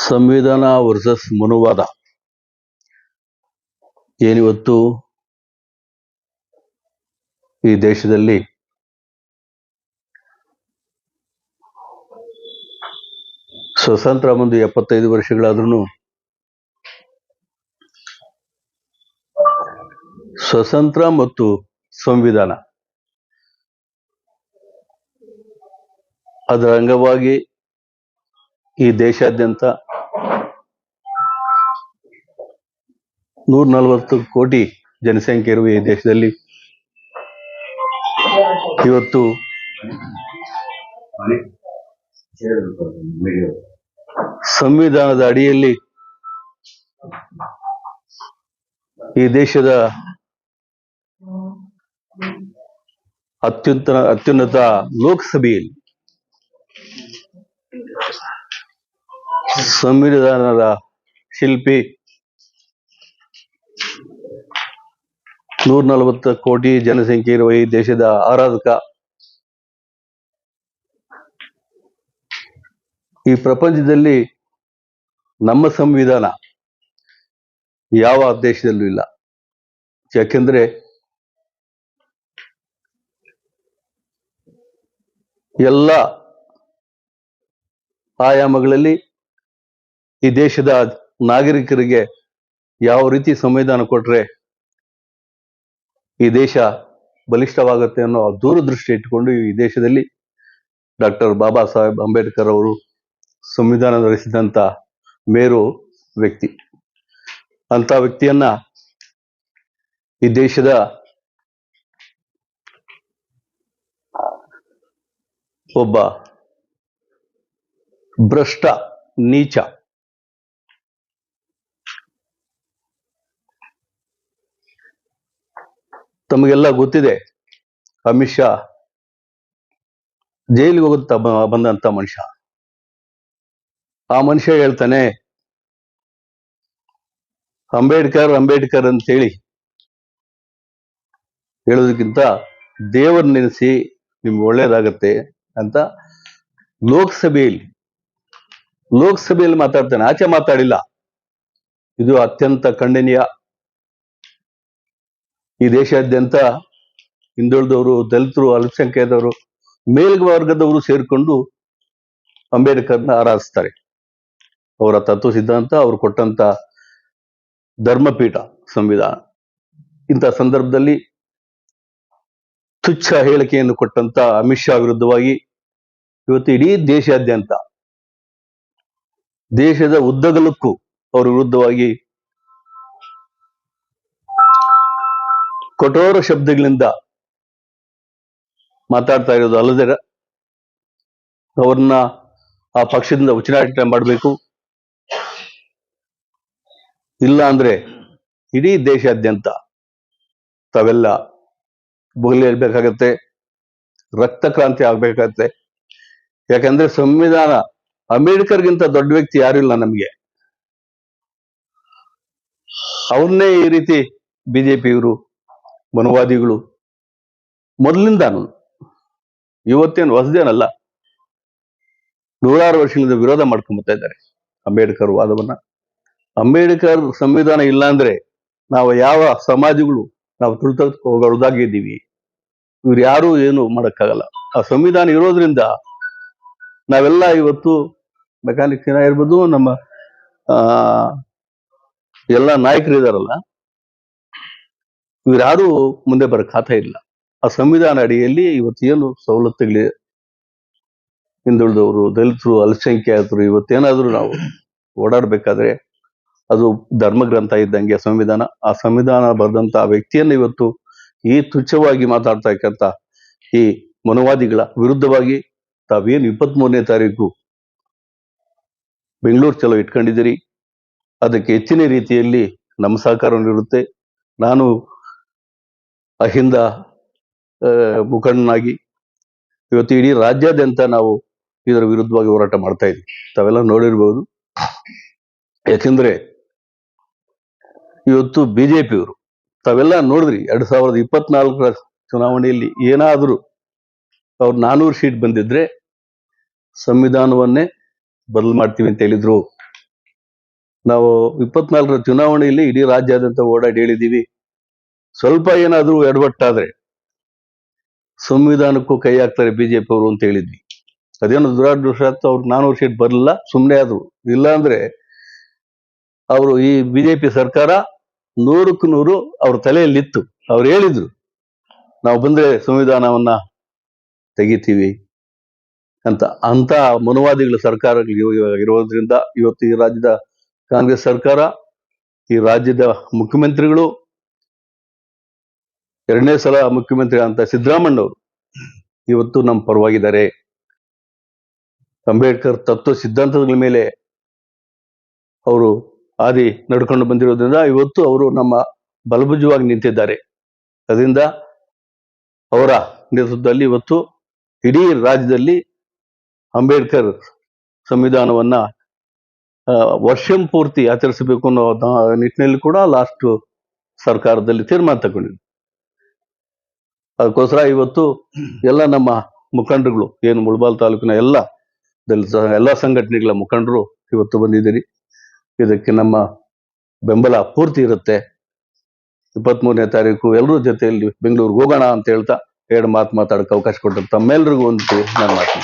ಸಂವಿಧಾನ ವರ್ಸಸ್ ಮನುವಾದ. ಏನಿವತ್ತು? ಈ ದೇಶದಲ್ಲಿ ಸ್ವತಂತ್ರ ಬಂದು ಎಪ್ಪತ್ತೈದು ವರ್ಷಗಳಾದ್ರೂ ಸ್ವತಂತ್ರ ಮತ್ತು ಸಂವಿಧಾನ. ಅದರ ಅಂಗವಾಗಿ ಈ ದೇಶಾದ್ಯಂತ ನೂರ ನಲವತ್ತು ಕೋಟಿ ಜನಸಂಖ್ಯೆ ಇರುವ ಈ ದೇಶದಲ್ಲಿ ಇವತ್ತು ಸಂವಿಧಾನದ ಅಡಿಯಲ್ಲಿ ಈ ದೇಶದ ಅತ್ಯುತ್ತ ಅತ್ಯುನ್ನತ ಲೋಕಸಭೆಯಲ್ಲಿ ಸಂವಿಧಾನದ ಶಿಲ್ಪಿ. ನೂರ ನಲವತ್ತು ಕೋಟಿ ಜನಸಂಖ್ಯೆ ಇರುವ ಈ ದೇಶದ ಆರಾಧಕ. ಈ ಪ್ರಪಂಚದಲ್ಲಿ ನಮ್ಮ ಸಂವಿಧಾನ ಯಾವ ದೇಶದಲ್ಲೂ ಇಲ್ಲ. ಯಾಕೆಂದ್ರೆ ಎಲ್ಲ ಆಯಾಮಗಳಲ್ಲಿ ಈ ದೇಶದ ನಾಗರಿಕರಿಗೆ ಯಾವ ರೀತಿ ಸಂವಿಧಾನ ಕೊಟ್ರೆ ಈ ದೇಶ ಬಲಿಷ್ಠವಾಗುತ್ತೆ ಅನ್ನೋ ದೂರದೃಷ್ಟಿ ಇಟ್ಟುಕೊಂಡು ಈ ದೇಶದಲ್ಲಿ ಡಾಕ್ಟರ್ ಬಾಬಾ ಸಾಹೇಬ್ ಅಂಬೇಡ್ಕರ್ ಅವರು ಸಂವಿಧಾನ ರಚಿಸಿದಂತ ಮೇರು ವ್ಯಕ್ತಿ. ಅಂತ ವ್ಯಕ್ತಿಯನ್ನ ಈ ದೇಶದ ಒಬ್ಬ ಭ್ರಷ್ಟ ನೀಚ ತಮಗೆಲ್ಲ ಗೊತ್ತಿದೆ. ಅಮಿತ್ ಶಾ ಜೈಲಿಗೆ ಹೋಗುತ್ತಾ ಬಂದಂತ ಮನುಷ್ಯ. ಆ ಮನುಷ್ಯ ಹೇಳ್ತಾನೆ, ಅಂಬೇಡ್ಕರ್ ಅಂಬೇಡ್ಕರ್ ಅಂತೇಳಿ ಹೇಳೋದಕ್ಕಿಂತ ದೇವರ ನೆನೆಸಿ ನಿಮ್ಗೆ ಒಳ್ಳೇದಾಗತ್ತೆ ಅಂತ ಲೋಕಸಭೆಯಲ್ಲಿ ಲೋಕಸಭೆಯಲ್ಲಿ ಮಾತಾಡ್ತಾನೆ. ಆಚೆ ಮಾತಾಡಿಲ್ಲ. ಇದು ಅತ್ಯಂತ ಖಂಡನೀಯ ಈ ದೇಶಾದ್ಯಂತ ಹಿಂದುಳಿದವರು, ದಲಿತರು, ಅಲ್ಪಸಂಖ್ಯಾತರು, ಮೇಲ್ವರ್ಗದವರು ಸೇರ್ಕೊಂಡು ಅಂಬೇಡ್ಕರ್ನ ಆರಾಧಿಸ್ತಾರೆ. ಅವರ ತತ್ವ ಸಿದ್ಧಾಂತ, ಅವರು ಕೊಟ್ಟಂತ ಧರ್ಮಪೀಠ ಸಂವಿಧಾನ. ಇಂಥ ಸಂದರ್ಭದಲ್ಲಿ ತುಚ್ಛ ಹೇಳಿಕೆಯನ್ನು ಕೊಟ್ಟಂತ ಅಮಿತ್ ಶಾ ವಿರುದ್ಧವಾಗಿ ಇವತ್ತು ಇಡೀ ದೇಶಾದ್ಯಂತ ದೇಶದ ಉದ್ದಗಲಕ್ಕೂ ಅವರ ವಿರುದ್ಧವಾಗಿ ಕಠೋರ ಶಬ್ದಗಳಿಂದ ಮಾತಾಡ್ತಾ ಇರೋದು ಅಲ್ಲದೆ ಅವ್ರನ್ನ ಆ ಪಕ್ಷದಿಂದ ಉಚ್ಚಾಟನೆ ಮಾಡಬೇಕು. ಇಲ್ಲ ಅಂದ್ರೆ ಇಡೀ ದೇಶಾದ್ಯಂತ ತಾವೆಲ್ಲ ಬುಗಲಿ ರಕ್ತ ಕ್ರಾಂತಿ ಆಗ್ಬೇಕಾಗತ್ತೆ. ಯಾಕಂದ್ರೆ ಸಂವಿಧಾನ, ಅಂಬೇಡ್ಕರ್ಗಿಂತ ದೊಡ್ಡ ವ್ಯಕ್ತಿ ಯಾರು ಇಲ್ಲ ನಮಗೆ. ಅವ್ರನ್ನೇ ಈ ರೀತಿ ಬಿಜೆಪಿಯವರು ಮನುವಾದಿಗಳು. ಮೊದಲಿಂದಾನು ಇವತ್ತೇನು ಹೊಸದೇನಲ್ಲ ನೂರಾರು ವರ್ಷಗಳಿಂದ ವಿರೋಧ ಮಾಡ್ಕೊಂಬತ್ತಾ ಇದ್ದಾರೆ ಅಂಬೇಡ್ಕರ್ ವಾದವನ್ನ. ಅಂಬೇಡ್ಕರ್ ಸಂವಿಧಾನ ಇಲ್ಲ ಅಂದ್ರೆ ನಾವು ಯಾವ ಸಮಾಜಗಳು ನಾವು ತುಳಿತಕ್ಕೆ ಹೋಗೋದಾಗಿದ್ದೀವಿ. ಇವ್ರು ಯಾರು ಏನು ಮಾಡಕ್ಕಾಗಲ್ಲ. ಆ ಸಂವಿಧಾನ ಇರೋದ್ರಿಂದ ನಾವೆಲ್ಲ ಇವತ್ತು ಮೆಕ್ಯಾನಿಕ್ ಜನ ಇರ್ಬೋದು ನಮ್ಮ ಎಲ್ಲ ನಾಯಕರು ಇದಾರಲ್ಲ ಇವ್ರ್ಯಾರು ಮುಂದೆ ಬರಕ್ ಖಾತ ಇಲ್ಲ. ಆ ಸಂವಿಧಾನ ಅಡಿಯಲ್ಲಿ ಇವತ್ತು ಏನು ಹಿಂದುಳಿದವರು, ದಲಿತರು, ಅಲ್ಪಸಂಖ್ಯಾತರು, ಇವತ್ತೇನಾದ್ರೂ ನಾವು ಓಡಾಡ್ಬೇಕಾದ್ರೆ ಅದು ಧರ್ಮಗ್ರಂಥ ಇದ್ದಂಗೆ ಸಂವಿಧಾನ. ಆ ಸಂವಿಧಾನ ಬರೆದಂತ ವ್ಯಕ್ತಿಯನ್ನು ಇವತ್ತು ಈ ತುಚ್ಛವಾಗಿ ಮಾತಾಡ್ತಾ ಇಕ್ಕಂತ ಈ ಮನುವಾದಿಗಳ ವಿರುದ್ಧವಾಗಿ ತಾವೇನು ಇಪ್ಪತ್ತ್ ಮೂರನೇ ತಾರೀಕು ಬೆಂಗಳೂರು ಚಲೋ ಇಟ್ಕೊಂಡಿದ್ದೀರಿ. ಅದಕ್ಕೆ ಹೆಚ್ಚಿನ ರೀತಿಯಲ್ಲಿ ನಮ್ಮ ಸಹಕಾರವಿರುತ್ತೆ ನಾನು ಅಹಿಂದ ಮುಖಂಡನಾಗಿ ಇವತ್ತು ಇಡೀ ರಾಜ್ಯಾದ್ಯಂತ ನಾವು ಇದರ ವಿರುದ್ಧವಾಗಿ ಹೋರಾಟ ಮಾಡ್ತಾ ಇದ್ದೀವಿ ತಾವೆಲ್ಲ ನೋಡಿರ್ಬೋದು. ಯಾಕೆಂದ್ರೆ ಇವತ್ತು ಬಿಜೆಪಿಯವರು, ತಾವೆಲ್ಲ ನೋಡಿದ್ರಿ, ಎರಡ್ ಸಾವಿರದ ಇಪ್ಪತ್ನಾಲ್ಕರ ಚುನಾವಣೆಯಲ್ಲಿ ಏನಾದರೂ ಅವ್ರು ನಾನೂರು ಸೀಟ್ ಬಂದಿದ್ರೆ ಸಂವಿಧಾನವನ್ನೇ ಬದಲು ಮಾಡ್ತೀವಿ ಅಂತ ಹೇಳಿದ್ರು. ನಾವು ಇಪ್ಪತ್ನಾಲ್ಕರ ಚುನಾವಣೆಯಲ್ಲಿ ಇಡೀ ರಾಜ್ಯಾದ್ಯಂತ ಓಡಾಡಿ ಹೇಳಿದ್ದೀವಿ. ಸ್ವಲ್ಪ ಏನಾದರೂ ಎಡವಟ್ಟಾದ್ರೆ ಸಂವಿಧಾನಕ್ಕೂ ಕೈ ಹಾಕ್ತಾರೆ ಬಿಜೆಪಿ ಅವರು ಅಂತ ಹೇಳಿದ್ವಿ. ಅದೇನೋ ದುರಾದೃಷ್ಟ ಅವ್ರು ನಾನೂರು ಸೀಟ್ ಬರಲಿಲ್ಲ ಸುಮ್ಮನೆ ಆದ್ರು. ಇಲ್ಲ ಅಂದ್ರೆ ಅವರು ಈ ಬಿಜೆಪಿ ಸರ್ಕಾರ ನೂರಕ್ಕೆ ನೂರು ಅವ್ರ ತಲೆಯಲ್ಲಿತ್ತು. ಅವ್ರು ಹೇಳಿದ್ರು, ನಾವು ಬಂದ್ರೆ ಸಂವಿಧಾನವನ್ನ ತೆಗಿತೀವಿ ಅಂತ. ಅಂತ ಮನುವಾದಿಗಳ ಸರ್ಕಾರ ಇರೋದ್ರಿಂದ ಇವತ್ತು ಈ ರಾಜ್ಯದ ಕಾಂಗ್ರೆಸ್ ಸರ್ಕಾರ, ಈ ರಾಜ್ಯದ ಮುಖ್ಯಮಂತ್ರಿಗಳು ಎರಡನೇ ಸಲ ಮುಖ್ಯಮಂತ್ರಿ ಅಂತ ಸಿದ್ದರಾಮಣ್ಣವರು ಇವತ್ತು ನಮ್ಮ ಪರವಾಗಿದ್ದಾರೆ. ಅಂಬೇಡ್ಕರ್ ತತ್ವ ಸಿದ್ಧಾಂತಗಳ ಮೇಲೆ ಅವರು ಆದಿ ನಡ್ಕೊಂಡು ಬಂದಿರೋದ್ರಿಂದ ಇವತ್ತು ಅವರು ನಮ್ಮ ಬಲಭುಜವಾಗಿ ನಿಂತಿದ್ದಾರೆ. ಅದರಿಂದ ಅವರ ನೇತೃತ್ವದಲ್ಲಿ ಇವತ್ತು ಇಡೀ ರಾಜ್ಯದಲ್ಲಿ ಅಂಬೇಡ್ಕರ್ ಸಂವಿಧಾನವನ್ನ ವರ್ಷಂ ಪೂರ್ತಿ ಆಚರಿಸಬೇಕು ಅನ್ನೋ ನಿಟ್ಟಿನಲ್ಲಿ ಕೂಡ ಲಾಸ್ಟ್ ಸರ್ಕಾರದಲ್ಲಿ ತೀರ್ಮಾನ ತಗೊಂಡಿದೆ ಅದಕ್ಕೋಸ್ಕರ ಇವತ್ತು ಎಲ್ಲ ನಮ್ಮ ಮುಖಂಡರುಗಳು, ಏನು ಮುಳಬಾಲ್ ತಾಲೂಕಿನ ಎಲ್ಲ ಎಲ್ಲ ಸಂಘಟನೆಗಳ ಮುಖಂಡರು ಇವತ್ತು ಬಂದಿದ್ದೀರಿ. ಇದಕ್ಕೆ ನಮ್ಮ ಬೆಂಬಲ ಪೂರ್ತಿ ಇರುತ್ತೆ. ಇಪ್ಪತ್ಮೂರನೇ ತಾರೀಕು ಎಲ್ಲರೂ ಜೊತೆಯಲ್ಲಿ ಬೆಂಗಳೂರಿಗೆ ಹೋಗೋಣ ಅಂತ ಹೇಳ್ತಾ ಎರಡು ಮಾತು ಮಾತಾಡೋಕೆ ಅವಕಾಶ ಕೊಟ್ಟರು ತಮ್ಮೆಲ್ಲರಿಗೂ ಒಂದು ನಾನು ಮಾತು